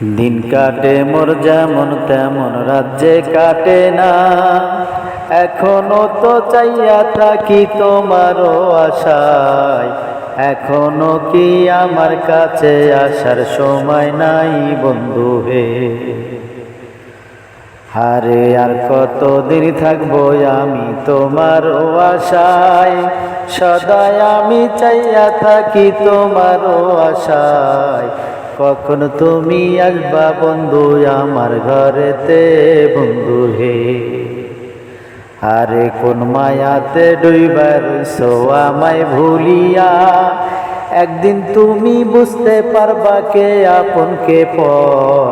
দিন কাটে মোর যেমন তেমন, রাজ্যে কাটে না। এখনও তো চাইয়া থাকি তোমারও আশায়। এখনও কি আমার কাছে আসার সময় নাই বন্ধু হে। হারে আর কতদিন থাকব আমি তোমার আশায়। সদাই আমি চাইয়া থাকি তোমার আশায়। কখন তুমি আসবা বন্ধু আমার ঘরেতে? বন্ধু হে, আরে কোন মায়াতে ডুইবার আমায় ভুলিয়া? একদিন তুমি বুঝতে পারবা কে আপন কে পর।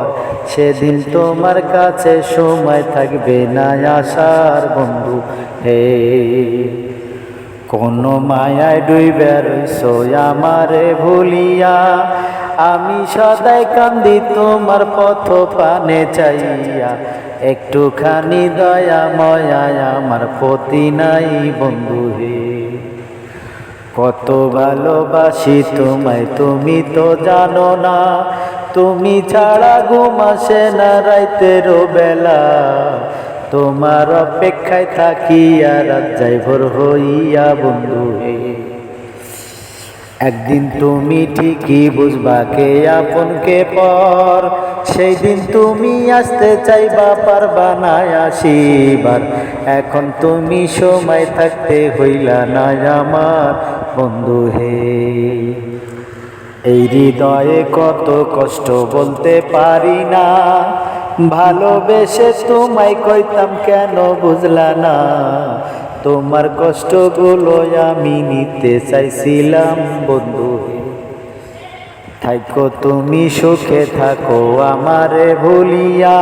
সেদিন তোমার কাছে সময় থাকবে না আসার, বন্ধু হে। কোন মায়ায় ডুইবে রইছো আমারে ভুলিয়া? আমি সদাই কান্দি তোমার পথ পানে চাইয়া। একটুখানি দয়া ময়া আমার প্রতি নাই বন্ধু হে। কত ভালোবাসি তোমায়, তুমি তো জানো না। তুমি ছাড়া ঘুম আসে না রাইতেরও বেলা। তোমার অপেক্ষায় থাকি আর ভোর হইয়া বন্ধু হে। একদিন তুমি ঠিকই বুঝবা কে আপন কে পর। সেই দিন তুমি আসতে চাইবা, পারবা না আসিবার। এখন তুমি সময় থাকতে হইলা না আমার। বন্ধু হে, এই হৃদয়ে কত কষ্ট বলতে পারি না। ভালোবেসে তোমায় কইতাম কেন বুঝলা না। তোমার কষ্টগুলো আমি নিতে চাইছিলাম, বন্ধু। থাকো তুমি সুখে থাকো, আমারে ভুলিয়া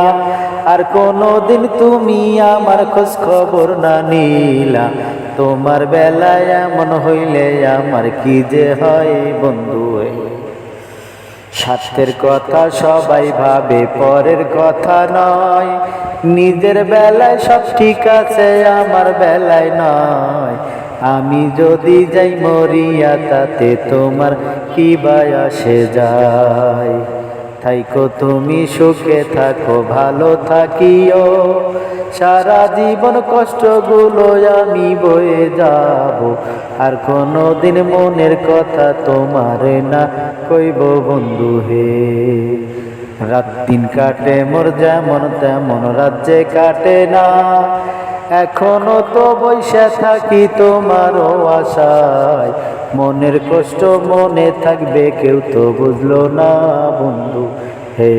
আর কোনো দিন তুমি আমার খোঁজ খবর না নিলা। তোমার বেলায় এমন হইলে আমার কি যে হয়, বন্ধু? স্বার্থের কথা সবাই ভাবে, পরের কথা নয়। নিজের বেলায় সব ঠিক আছে, আমার বেলায় নয়। আমি যদি যাই মরিয়া, তাতে তোমার কি বায় আসে যায়? থাইকো, তুমি সুখে থাকো, ভালো থাকিও। সারা জীবন কষ্টগুলো আমি বয়ে যাব, আর কোনো দিন মনের কথা তোমারে না কইব বন্ধু হে। রাত দিন কাটে, মোর যেমন তেমন রাজ্যে কাটে না। এখনও তো বৈশা থাকি তোমারও আশায়। মনের কষ্ট মনে থাকবে, কেউ তো বুঝলো না বন্ধু, হে